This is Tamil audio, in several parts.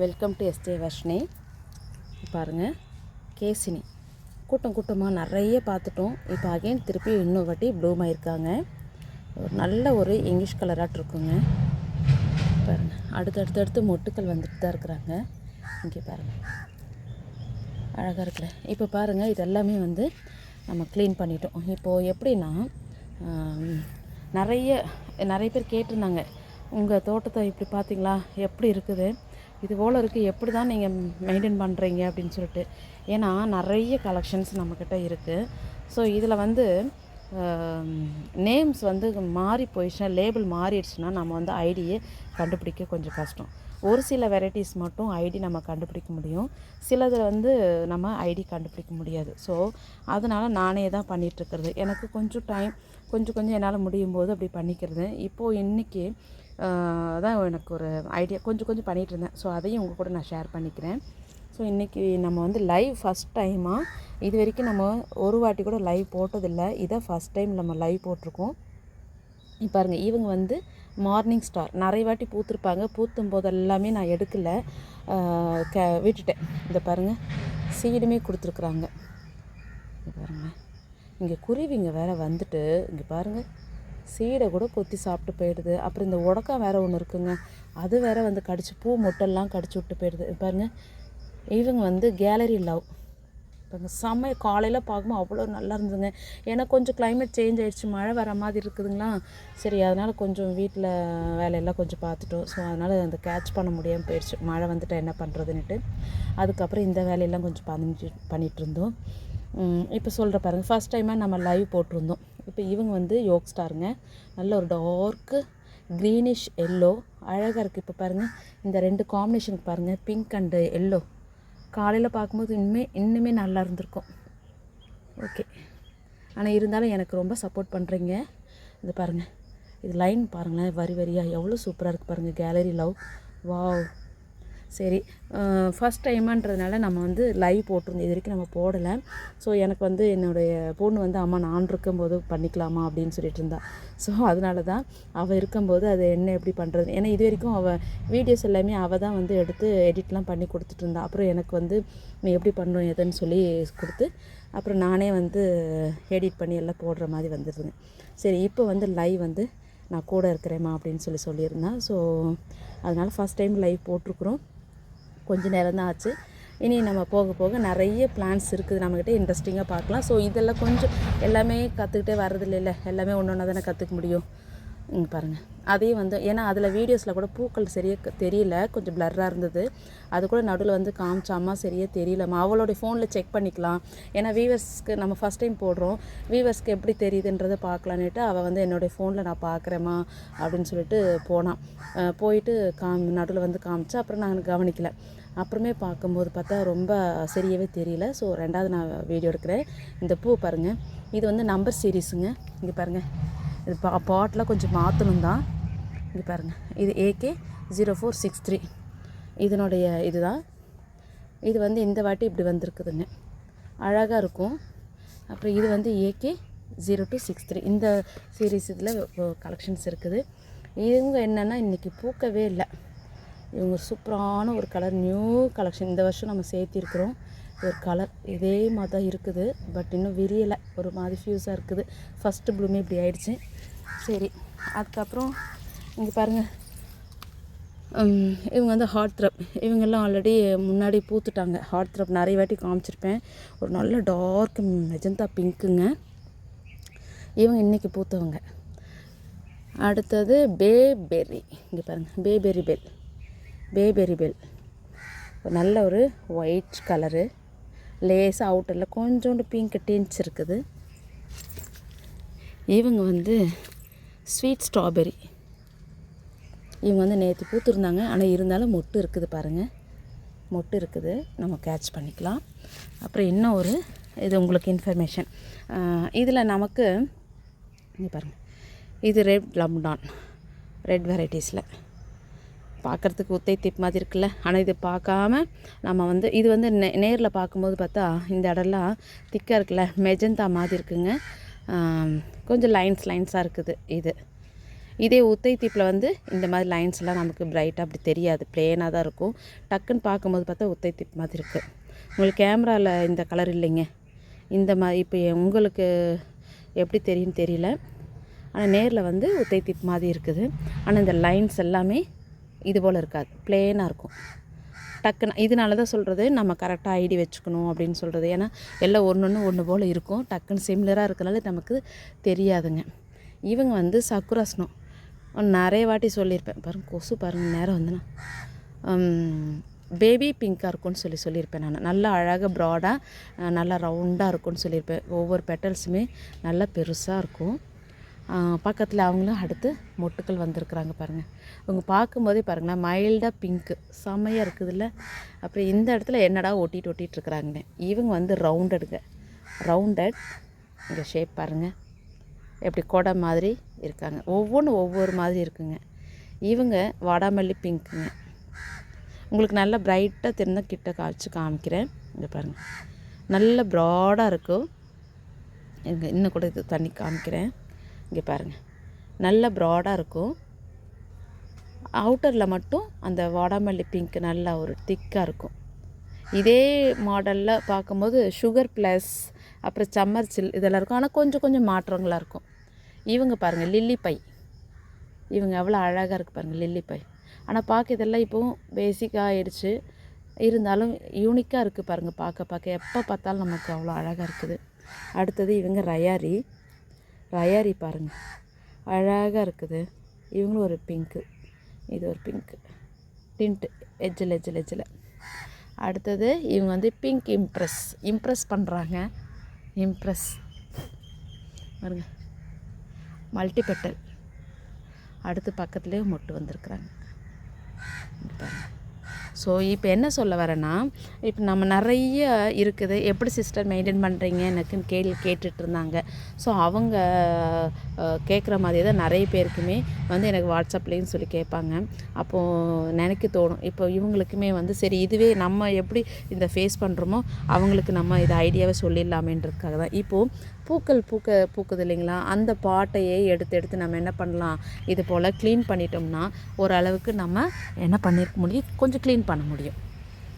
Welcome to yesterday Varshini. பாருங்கள் கேசினி. கூட்டம் கூட்டமாக நிறைய பார்த்துட்டோம். இப்போ அகைன் திருப்பி இன்னொரு வாட்டி ப்ளூம் ஆயிருக்காங்க. ஒரு நல்ல ஒரு இங்கிலீஷ் கலராக இருக்குங்க. பாருங்கள் அடுத்து அடுத்து அடுத்து மொட்டுக்கள் வந்துட்டு தான் இருக்கிறாங்க. இங்கே பாருங்கள் அழகாக இருக்குல்ல. இப்போ பாருங்கள் இது எல்லாமே வந்து நம்ம க்ளீன் பண்ணிட்டோம். இப்போது எப்படின்னா நிறைய நிறைய பேர் கேட்டிருந்தாங்க. உங்கள் தோட்டத்தை இப்படி பார்த்தீங்களா? எப்படி இருக்குது? இது போல் இருக்குது எப்படி தான் நீங்கள் மெயின்டைன் பண்ணுறீங்க அப்படின்னு சொல்லிட்டு. ஏன்னா நிறைய கலெக்ஷன்ஸ் நம்மக்கிட்ட இருக்குது ஸோ இதில் வந்து நேம்ஸ் வந்து மாறி போயிடுச்சுன்னா லேபிள் மாறிடுச்சுன்னா நம்ம வந்து ஐடியை கண்டுபிடிக்க கொஞ்சம் கஷ்டம். ஒரு சில வெரைட்டிஸ் மட்டும் ஐடி நம்ம கண்டுபிடிக்க முடியும். சிலது வந்து நம்ம ஐடி கண்டுபிடிக்க முடியாது. ஸோ அதனால் நானே தான் பண்ணிகிட்ருக்கிறது எனக்கு கொஞ்சம் டைம் கொஞ்சம் கொஞ்சம் என்னால் முடியும் போது அப்படி பண்ணிக்கிறது. இப்போது இன்றைக்கி அதான் எனக்கு ஒரு ஐடியா கொஞ்சம் கொஞ்சம் பண்ணிகிட்டு இருந்தேன். ஸோ அதையும் உங்கள் கூட நான் ஷேர் பண்ணிக்கிறேன். ஸோ இன்றைக்கி நம்ம வந்து லைவ் ஃபஸ்ட் டைமாக இது வரைக்கும் நம்ம ஒரு வாட்டி கூட லைவ் போட்டதில்லை. இதை ஃபஸ்ட் டைம் நம்ம லைவ் போட்டிருக்கோம். இப்போ பாருங்க இவங்க வந்து மார்னிங் ஸ்டார் நிறைய வாட்டி பூத்திருப்பாங்க. பூத்தும் போது எல்லாமே நான் எடுக்கலை. க விட்டுட்டேன். இதை பாருங்கள் சீடுமே கொடுத்துருக்குறாங்க. இங்கே பாருங்க. இங்கே குருவிங்க வேறு வந்துட்டு இங்கே பாருங்கள் சீடை கூட கொத்தி சாப்பிட்டு போயிடுது. அப்புறம் இந்த உடக்கம் வேற ஒன்று இருக்குங்க. அது வேற வந்து கடிச்சு பூ மொட்டெல்லாம் கடிச்சு விட்டு போயிடுது. பாருங்கள் பாருங்க. இவங்க வந்து கேலரி லவ் இப்போ செம்ம காலையில் பார்க்கும்போது அவ்வளோ நல்லா இருந்ததுங்க. ஏன்னா கொஞ்சம் கிளைமேட் சேஞ்ச் ஆயிடுச்சு. மழை வர மாதிரி இருக்குதுங்களா? சரி அதனால் கொஞ்சம் வீட்டில் வேலையெல்லாம் கொஞ்சம் பார்த்துட்டோம். ஸோ அதனால் அந்த கேட்ச் பண்ண முடியாமல் போயிடுச்சு. மழை வந்துட்டு என்ன பண்ணுறதுன்ட்டு அதுக்கப்புறம் இந்த வேலையெல்லாம் கொஞ்சம் பண்ணிட்டு பண்ணிகிட்டு இருந்தோம். இப்போ சொல்கிற பாருங்கள் ஃபஸ்ட் டைமாக நம்ம லைவ் போட்டிருந்தோம். இப்போ இவங்க வந்து யோக் ஸ்டாருங்க. நல்ல ஒரு டார்க்கு க்ரீனிஷ் எல்லோ அழகாக இருக்குது இப்போ பாருங்கள் இந்த ரெண்டு காம்பினேஷனுக்கு பாருங்கள் பிங்க் அண்டு எல்லோ காலையில் பார்க்கும்போது இன்னுமே இன்னுமே நல்லா இருந்திருக்கும். ஓகே ஆனால் இருந்தாலும் எனக்கு ரொம்ப சப்போர்ட் பண்ணுறீங்க இது பாருங்கள் இது லைன் பாருங்களேன். வரி வரியாக எவ்வளோ சூப்பராக இருக்குது பாருங்கள் கேலரி லவ் வாவ் சரி ஃபஸ்ட் டைமான்றதுனால நம்ம வந்து லைவ் போட்டிருந்தோம். இது வரைக்கும் நம்ம போடலை. ஸோ எனக்கு வந்து என்னுடைய பொண்ணு வந்து அம்மா நான் இருக்கும்போது பண்ணிக்கலாமா? அப்படின்னு சொல்லிட்டு இருந்தா. ஸோ அதனால தான் அவள் இருக்கும்போது அது என்ன எப்படி பண்ணுறது ஏன்னா இது வரைக்கும் அவள் வீடியோஸ் எல்லாமே அவள் தான் வந்து எடுத்து எடிட்லாம் பண்ணி கொடுத்துட்டு இருந்தா. அப்புறம் எனக்கு வந்து நீ எப்படி பண்ணுறோம் எதுன்னு சொல்லி கொடுத்து அப்புறம் நானே வந்து எடிட் பண்ணி எல்லாம் போடுற மாதிரி வந்துருந்தேன் சரி இப்போ வந்து லைவ் வந்து நான் கூட இருக்கிறேம்மா அப்படின்னு சொல்லி சொல்லியிருந்தேன் ஸோ அதனால் ஃபஸ்ட் டைம் லைவ் போட்டிருக்குறோம். கொஞ்ச நேரம் தான் ஆச்சு இனி நம்ம போக போக நிறைய பிளான்ஸ் இருக்குது. நம்மக்கிட்ட இன்ட்ரெஸ்டிங்காக பார்க்கலாம். ஸோ இதெல்லாம் கொஞ்சம் எல்லாமே கற்றுக்கிட்டே வர்றது எல்லாமே ஒன்று ஒன்றா தானே கற்றுக்க முடியும். பாருங்கள் அதையும் வந்து ஏன்னா அதில் வீடியோஸில் கூட பூக்கள் சரியாக தெரியல. கொஞ்சம் பிளர்ராக இருந்தது. அது கூட நடுவில் வந்து காமிச்சாமா சரியாக தெரியலம்மா. அவளோடைய ஃபோனில் செக் பண்ணிக்கலாம். ஏன்னா வீவர்ஸ்க்கு நம்ம ஃபஸ்ட் டைம் போடுறோம். வீவர்ஸ்க்கு எப்படி தெரியுதுன்றதை பார்க்கலான்னுட்டு அவள் வந்து என்னுடைய ஃபோனில் நான் பார்க்குறேம்மா அப்படின்னு சொல்லிட்டு போனான் போயிட்டு காம் நடுவில் வந்து காமிச்சா அப்புறம் நாங்கள் கவனிக்கலை. அப்புறமே பார்க்கும்போது பார்த்தா ரொம்ப சரியாகவே தெரியல. ஸோ ரெண்டாவது நான் வீடியோ எடுக்கிறேன். இந்த பூ பாருங்கள் இது வந்து நம்பர் சீரீஸுங்க இங்கே பாருங்கள் இது பா பாட்டில் கொஞ்சம் மாற்றணும் தான். இங்கே பாருங்கள் இது AK zero four six three இதனுடைய இதுதான். இது வந்து இந்த வாட்டி இப்படி வந்திருக்குதுங்க. அழகாக இருக்கும். அப்புறம் இது வந்து AK zero two six three இந்த சீரீஸ் இதில் கலெக்ஷன்ஸ் இருக்குது. இவங்க என்னென்னா இன்றைக்கி பூக்கவே இல்லை. இவங்க சூப்பரான ஒரு கலர் நியூ கலெக்ஷன் இந்த வருஷம் நம்ம சேர்த்திருக்கிறோம். ஒரு கலர் இதே மாதிரி தான் இருக்குது. பட் இன்னும் விரியலை. ஒரு மாதிரி ஃபியூஸாக இருக்குது. ஃபஸ்ட்டு ப்ளூமே இப்படி ஆயிடுச்சு. சரி அதுக்கப்புறம் இங்கே பாருங்கள் இவங்க வந்து ஹார்ட் த்ரப் இவங்கெல்லாம் ஆல்ரெடி முன்னாடி பூத்துட்டாங்க. ஹார்ட் த்ரப் நிறைய வாட்டி காமிச்சிருப்பேன். ஒரு நல்ல டார்க் மெஜந்தா பிங்க்குங்க இவங்க இன்றைக்கி பூத்தவங்க. அடுத்தது பேபெர்ரி இங்கே பாருங்கள் பேபெரி பெல் பேபெரி பெல் ஒரு நல்ல ஒரு ஒயிட் கலரு லேசாக அவுட்டரில் கொஞ்சோண்டு பிங்க் டீன்ஸ் இருக்குது. இவங்க வந்து ஸ்வீட் ஸ்ட்ராபெரி இவங்க வந்து நேற்று பூத்துருந்தாங்க. ஆனால் இருந்தாலும் மொட்டு இருக்குது பாருங்கள் மொட்டு இருக்குது. நம்ம கேட்ச் பண்ணிக்கலாம். அப்புறம் இன்னும் ஒரு இது உங்களுக்கு இன்ஃபர்மேஷன் இதில் நமக்கு இங்கே பாருங்கள் இது ரெட் லம்டான் ரெட் வெரைட்டிஸில் பார்க்குறதுக்கு உத்தை தீப் மாதிரி இருக்குல்ல? ஆனால் இது பார்க்காம நம்ம வந்து இது வந்து நே நேரில் பார்க்கும்போது பார்த்தா இந்த இடம்லாம் திக்காக இருக்குல்ல? மெஜந்தா மாதிரி இருக்குங்க. கொஞ்சம் லைன்ஸ் லைன்ஸாக இருக்குது இது. இதே உத்தை தீப்பில் வந்து இந்த மாதிரி லைன்ஸ்லாம் நமக்கு பிரைட்டாக அப்படி தெரியாது. ப்ளேனாக தான் இருக்கும். டக்குன்னு பார்க்கும்போது பார்த்தா உத்தை தீப் மாதிரி இருக்குது உங்களுக்கு கேமராவில் இந்த கலர் இல்லைங்க. இந்த மாதிரி இப்போ உங்களுக்கு எப்படி தெரியும்னு தெரியல. ஆனால் நேரில் வந்து உத்தை தீப் மாதிரி இருக்குது. ஆனால் இந்த லைன்ஸ் எல்லாமே இது போல் இருக்காது. பிளேனாக இருக்கும். டக்குன்னு இதனால தான் சொல்கிறது நம்ம கரெக்டாக ஐடி வச்சுக்கணும் அப்படின்னு சொல்கிறது ஏன்னா எல்லாம் ஒன்று ஒன்று ஒன்று போல் இருக்கும். டக்குன்னு சிம்லராக இருக்கிறனால நமக்கு தெரியாதுங்க. இவங்க வந்து சக்குராசனம். நிறைய வாட்டி சொல்லியிருப்பேன். பாருங்க கொசு பாருங்கள் நேரம் வந்துன்னா பேபி பிங்காக இருக்கும்னு சொல்லி சொல்லியிருப்பேன் நான். நல்லா அழகாக ப்ராடாக நல்லா ரவுண்டாக இருக்கும்னு சொல்லியிருப்பேன். ஒவ்வொரு பெட்டல்ஸுமே நல்லா பெருசாக இருக்கும். பக்கத்தில் அவங்களும் அடுத்து மொட்டுக்கள் வந்திருக்குறாங்க பாருங்கள் அவங்க பார்க்கும்போதே பாருங்களேன் மைல்டாக பிங்க்கு செம்மையாக இருக்குதுல்ல. அப்புறம் இந்த இடத்துல என்னடா ஒட்டிட்டு ஒட்டிகிட்டு இவங்க வந்து ரவுண்டடுங்க ரவுண்டட் இங்கே ஷேப் பாருங்கள் எப்படி கொடை மாதிரி இருக்காங்க. ஒவ்வொன்றும் ஒவ்வொரு மாதிரி இருக்குங்க. இவங்க வாடாமல்லி பிங்க்குங்க உங்களுக்கு நல்லா ப்ரைட்டாக தெரிந்தால் கிட்ட காய்ச்சி காமிக்கிறேன். இங்கே பாருங்கள் நல்ல ப்ராடாக இருக்கும். இங்கே இன்னும் கூட இது தண்ணி காமிக்கிறேன். இங்கே பாருங்கள் நல்ல ப்ராடாக இருக்கும். அவுட்டரில் மட்டும் அந்த வாடாமல்லி பிங்க் நல்லா ஒரு திக்காக இருக்கும். இதே மாடலில் பார்க்கும்போது சுகர் ப்ளஸ் அப்புறம் சம்மர் சில் இதெல்லாம் இருக்கும். ஆனால் கொஞ்சம் கொஞ்சம் மாற்றங்களாக இருக்கும். இவங்க பாருங்கள் லில்லி பை இவங்க எவ்வளோ அழகாக இருக்குது பாருங்கள் லில்லி பை ஆனால் பார்க்க இதெல்லாம் இப்போவும் பேசிக்காக ஆயிடுச்சு. இருந்தாலும் யூனிக்காக இருக்குது பாருங்கள் பார்க்க பார்க்க எப்போ பார்த்தாலும் நமக்கு அவ்வளோ அழகாக இருக்குது. அடுத்தது இவங்க ரயாரி. ரயாரி பாருங்கள் அழகாக இருக்குது. இவங்களும் ஒரு பிங்க்கு இது ஒரு பிங்க்கு டின்ட்டு எஜ்ஜில் எஜ்ஜில் எஜ்ஜில் அடுத்தது இவங்க வந்து பிங்க் இம்ப்ரெஸ் இம்ப்ரெஸ் பண்ணுறாங்க இம்ப்ரெஸ் பாருங்க. மல்டிபெட்டல் அடுத்து பக்கத்துலேயே மொட்டு வந்திருக்குறாங்க. பாருங்கள் ஸோ இப்போ என்ன சொல்ல வரேன்னா இப்போ நம்ம நிறைய இருக்குது. எப்படி சிஸ்டர் மெயின்டைன் பண்ணுறீங்க எனக்குன்னு கேள்வி கேட்டுட்டு இருந்தாங்க. ஸோ அவங்க கேட்குற மாதிரி தான் நிறைய பேருக்குமே வந்து எனக்கு வாட்ஸ்அப்லேயும் சொல்லி கேட்பாங்க. அப்போது நினைக்க தோணும். இப்போ இவங்களுக்குமே வந்து சரி இதுவே நம்ம எப்படி இந்த ஃபேஸ் பண்ணுறோமோ அவங்களுக்கு நம்ம இதை ஐடியாவே சொல்லிடலாமேன்றதுக்காக தான். இப்போது பூக்கள் பூக்க பூக்குது இல்லைங்களா? அந்த பாட்டையே எடுத்து எடுத்து நம்ம என்ன பண்ணலாம்? இது போல் க்ளீன் பண்ணிட்டோம்னா ஓரளவுக்கு நம்ம என்ன பண்ணியிருக்க முடியும்? கொஞ்சம் க்ளீன் பண்ண முடியும்.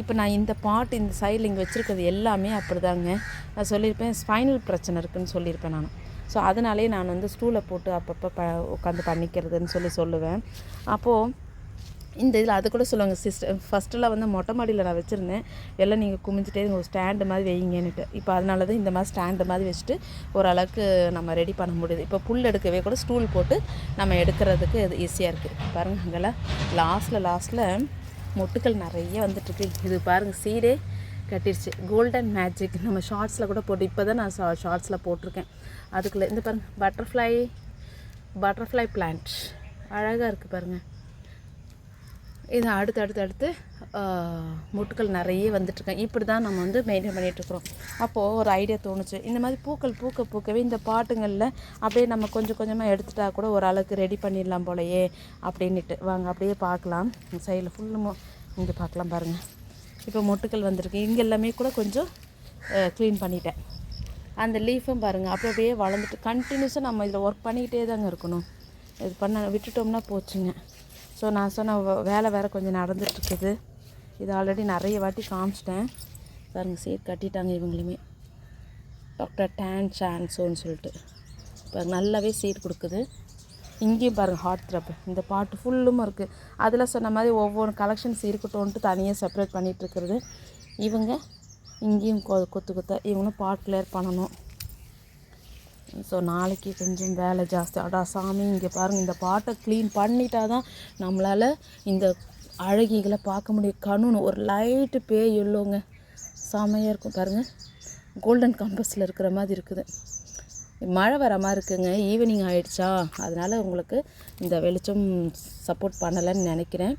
இப்போ நான் இந்த பாட்டு இந்த சைடில் இங்கே வச்சுருக்கிறது எல்லாமே அப்படிதாங்க. நான் சொல்லியிருப்பேன் ஸ்பைனல் பிரச்சனை இருக்குதுன்னு சொல்லியிருப்பேன் நான். ஸோ அதனாலே நான் வந்து ஸ்டூலை போட்டு அப்பப்போ ப உட்காந்து பண்ணிக்கிறதுன்னு சொல்லி சொல்லுவேன். அப்போது இந்த இதில் அது கூட சொல்லுவாங்க சிஸ்டர் ஃபஸ்ட்டெல்லாம் வந்து மொட்டை மாடியில் நான் வச்சுருந்தேன். எல்லாம் நீங்கள் குமிஞ்சிட்டே ஒரு ஸ்டாண்டு மாதிரி வைங்கன்னுட்டு. இப்போ அதனால தான் இந்த மாதிரி ஸ்டாண்டு மாதிரி வச்சுட்டு ஓரளவுக்கு நம்ம ரெடி பண்ண முடியுது. இப்போ புல் எடுக்கவே கூட ஸ்டூல் போட்டு நம்ம எடுக்கிறதுக்கு இது ஈஸியாக இருக்குது பாருங்கள் அங்கெல்லாம் லாஸ்ட்டில் லாஸ்ட்டில் மொட்டுக்கள் நிறைய வந்துட்டுருக்கு. இது பாருங்கள் சீடே கட்டிடுச்சு கோல்டன் மேஜிக் நம்ம ஷார்ட்ஸில் கூட போட்டு இப்போ தான் நான் ஷார்ட்ஸில் போட்டிருக்கேன். அதுக்குள்ளே இந்த பாருங்கள் பட்டர்ஃப்ளை பட்டர்ஃப்ளை பிளான்ட் அழகாக இருக்குது பாருங்கள் இது அடுத்து அடுத்து அடுத்து மொட்டுக்கள் நிறைய வந்துட்டுருக்கேன் இப்படி தான் நம்ம வந்து மெயின்டைன் பண்ணிகிட்ருக்குறோம் அப்போது ஒரு ஐடியா தோணுச்சு. இந்த மாதிரி பூக்கள் பூக்க பூக்கவே இந்த பாட்டுங்களில் அப்படியே நம்ம கொஞ்சம் கொஞ்சமாக எடுத்துட்டா கூட ஒரு அளவுக்கு ரெடி பண்ணிடலாம் போலையே அப்படின்ட்டு வாங்க அப்படியே பார்க்கலாம். சைடில் ஃபுல்லும் இங்கே பார்க்கலாம் பாருங்கள் இப்போ மொட்டுக்கள் வந்திருக்கு. இங்கே எல்லாமே கூட கொஞ்சம் க்ளீன் பண்ணிட்டேன். அந்த லீஃபும் பாருங்கள் அப்படி அப்படியே வளர்ந்துட்டு கண்டினியூஸாக நம்ம இதில் ஒர்க் பண்ணிக்கிட்டே தாங்க இருக்கணும். இது பண்ண விட்டுட்டோம்னா போச்சுங்க. ஸோ நான் சொன்ன வேலை வேறு கொஞ்சம் நடந்துகிட்ருக்குது இது ஆல்ரெடி நிறைய வாட்டி காமிச்சிட்டேன். பாருங்கள் சீட் கட்டிட்டாங்க இவங்களுமே டாக்டர் டேன் சான்ஸோன்னு சொல்லிட்டு. பாருங்க நல்லாவே சீட் கொடுக்குது. இங்கேயும் பாருங்கள் ஹார்ட் த்ரப் இந்த பாட்டு ஃபுல்லும் இருக்குது அதில் சொன்ன மாதிரி ஒவ்வொரு கலெக்ஷன்ஸ் இருக்கட்டும்ன்ட்டு தனியாக செப்பரேட் பண்ணிகிட்ருக்குறது இவங்க இங்கேயும் கொ கொத்து கொத்த இவங்களும் பாட் கிளியர் பண்ணணும். ஸோ நாளைக்கு கொஞ்சம் வேலை ஜாஸ்தி. அடா சாமி இங்கே பாருங்கள் இந்த பாட்டை க்ளீன் பண்ணிட்டா தான் நம்மளால் இந்த அழகிகளை பார்க்க முடியும். கணுன்னு ஒரு லைட்டு பேய் எல்லோங்க. செமையாக இருக்கும். பாருங்கள் கோல்டன் கம்பஸில் இருக்கிற மாதிரி இருக்குது. மழை வர மாதிரி இருக்குங்க. ஈவினிங் ஆகிடுச்சா அதனால் உங்களுக்கு இந்த வெளிச்சம் சப்போர்ட் பண்ணலைன்னு நினைக்கிறேன்.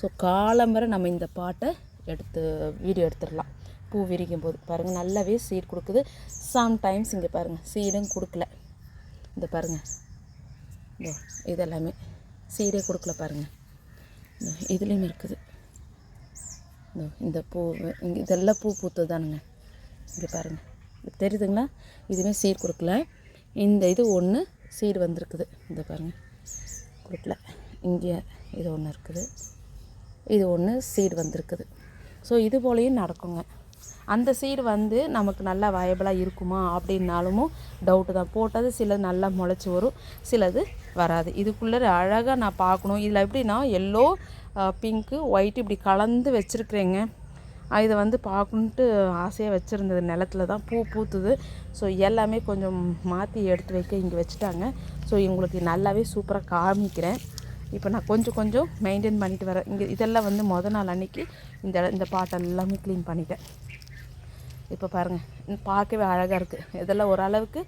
ஸோ காலம் வரை நம்ம இந்த பாட்டை எடுத்து வீடியோ எடுத்துடலாம். பூ விரிக்கும் போது பாருங்கள் நல்லாவே சீட் கொடுக்குது. சம்டைம்ஸ் இங்கே பாருங்கள் சீடும் கொடுக்கல. இந்த பாருங்கள் இதோ இதெல்லாமே சீடே கொடுக்கல பாருங்கள் இதுலேயும் இருக்குது. இந்த பூ இங்கே இதெல்லாம் பூ பூத்து தானுங்க இங்கே பாருங்கள் தெரியுதுங்களா? இதுவுமே சீர் கொடுக்கல. இந்த இது ஒன்று சீடு வந்திருக்குது. இந்த பாருங்கள் கொடுக்கல. இங்கே இது ஒன்று இருக்குது. இது ஒன்று சீடு வந்திருக்குது. ஸோ இது போலேயும் நடக்குங்க. அந்த சீடு வந்து நமக்கு நல்லா வயபிளாக இருக்குமா அப்படின்னாலும் டவுட்டு தான். போட்டது சிலது நல்லா முளைச்சி வரும் சிலது வராது. இதுக்குள்ளே அழகாக நான் பார்க்கணும். இதில் எப்படின்னா எல்லோ பிங்க்கு ஒயிட்டு இப்படி கலந்து வச்சுருக்குறேங்க. இதை வந்து பார்க்கணுன்ட்டு ஆசையாக வச்சுருந்தது. நிலத்துல தான் பூ பூத்துது. ஸோ எல்லாமே கொஞ்சம் மாற்றி எடுத்து வைக்க இங்கே வச்சுட்டாங்க. ஸோ உங்களுக்கு நல்லாவே சூப்பராக காமிக்கிறேன். இப்போ நான் கொஞ்சம் கொஞ்சம் மெயின்டைன் பண்ணிட்டு வரேன். இங்கே இதெல்லாம் வந்து மொதல் நாள் அன்றைக்கி இந்த இந்த பாட்டெல்லாமே க்ளீன் பண்ணிட்டேன். இப்போ பாருங்கள் பார்க்கவே அழகாக இருக்குது இதெல்லாம் ஓரளவுக்கு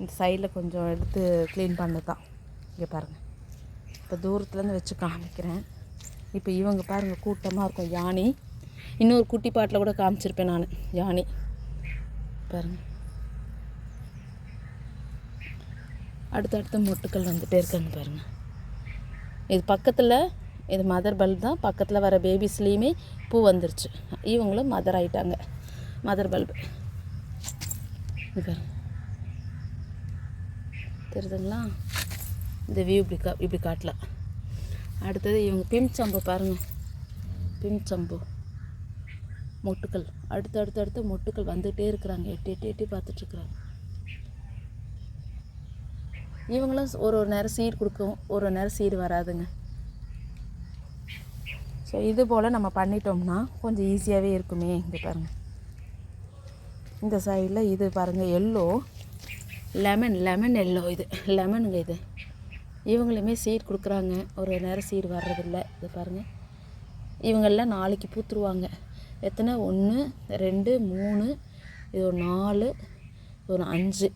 இந்த சைடில் கொஞ்சம் எடுத்து க்ளீன் பண்ணது தான். இங்கே பாருங்கள் இப்போ தூரத்துலேருந்து வச்சு காமிக்கிறேன். இப்போ இவங்க பாருங்கள் கூட்டமாக இருக்கும். யானி இன்னொரு குட்டி பாட்டில் கூட காமிச்சிருப்பேன் நான். யானி பாருங்கள் அடுத்தடுத்து மொட்டுக்கள் வந்துட்டே இருக்காங்க பாருங்கள் இது பக்கத்தில் இது மதர் பல்ப் தான். பக்கத்தில் வர பேபிஸ்லேயுமே பூ வந்துருச்சு. இவங்களும் மதர் ஆயிட்டாங்க. Mother bulb. இது தெரியுதுங்களா? இந்த வியூ இப்படி கா இப்படி காட்டலாம். அடுத்தது இவங்க பிம் சம்பு பாருங்கள் பிம்சம்பு மொட்டுக்கள். அடுத்து அடுத்து அடுத்து மொட்டுக்கள் வந்துகிட்டே இருக்கிறாங்க. எட்டி எட்டி எட்டி பார்த்துட்ருக்குறாங்க இவங்களும் ஒரு ஒரு நேரம் சீர் கொடுக்கும். ஒரு ஒரு நேரம் சீடு வராதுங்க. ஸோ இது போல் நம்ம பண்ணிட்டோம்னா கொஞ்சம் ஈஸியாகவே இருக்குமே. இங்கே பாருங்கள் இந்த சைடில் இது பாருங்கள் எல்லோ லெமன் லெமன் எல்லோ இது. லெமனுங்க இது. இவங்களுமே சீர் கொடுக்குறாங்க. ஒரு நேரம் சீடு வர்றதில்ல. இது பாருங்கள் இவங்கெல்லாம் நாளைக்கு பூத்துருவாங்க. எத்தனை? ஒன்று ரெண்டு மூணு இது ஒரு நாலு ஒரு அஞ்சு.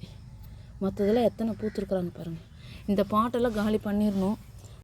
மற்றதில் எத்தனை பூத்துருக்குறாங்க பாருங்கள் இந்த பாட்டெல்லாம் காலி பண்ணிடணும்